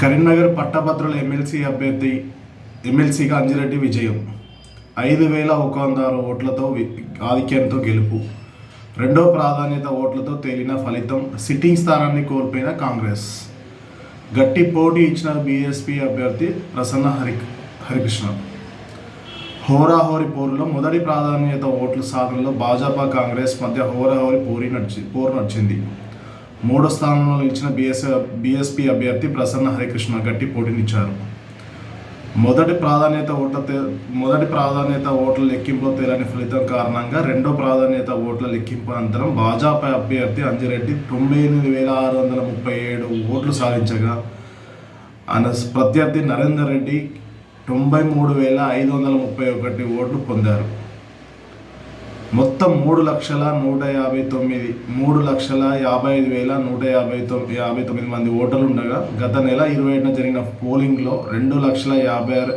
కరీంనగర్ పట్టభద్రుల ఎమ్మెల్సీ అభ్యర్థి ఎమ్మెల్సీగా అంజిరెడ్డి విజయం. ఐదు వేల ఒక వంద ఆరు ఓట్లతో ఆధిక్యంతో గెలుపు. రెండో ప్రాధాన్యత ఓట్లతో తేలిన ఫలితం సిట్టింగ్ స్థానాన్ని కోల్పోయిన కాంగ్రెస్. గట్టి పోటీ ఇచ్చిన బీఎస్పీ అభ్యర్థి ప్రసన్న హరి హరికృష్ణ. హోరాహోరి పోరులో మొదటి ప్రాధాన్యత ఓట్ల సాధనలో భాజపా కాంగ్రెస్ మధ్య హోరాహోరి పోరీ నడిచి పోరు నడిచింది. మూడో స్థానంలో నిలిచిన బిఎస్ బీఎస్పీ అభ్యర్థి ప్రసన్న హరికృష్ణ గట్టి పోటీనిచ్చారు. మొదటి ప్రాధాన్యత ఓట్ల తే- మొదటి ప్రాధాన్యత ఓట్ల లెక్కింపులో తేలని ఫలితం కారణంగా రెండో ప్రాధాన్యత ఓట్ల లెక్కింపు అనంతరం భాజపా అభ్యర్థి అంజిరెడ్డి తొంభై ఎనిమిది వేల ఆరు వందల ముప్పై ఏడు ఓట్లు సాధించగా ఆయన ప్రత్యర్థి నరేందర్ రెడ్డి తొంభై మూడు వేల ఐదు వందల ముప్పై ఒకటి ఓట్లు పొందారు. మొత్తం మూడు లక్షల నూట యాభై తొమ్మిది మూడు లక్షల యాభై ఐదు వేల నూట యాభై తొమ్మిది యాభై తొమ్మిది మంది ఓటర్లు ఉండగా గత నెల ఇరవై ఏడున జరిగిన పోలింగ్లో రెండు లక్షల యాభై ఆరు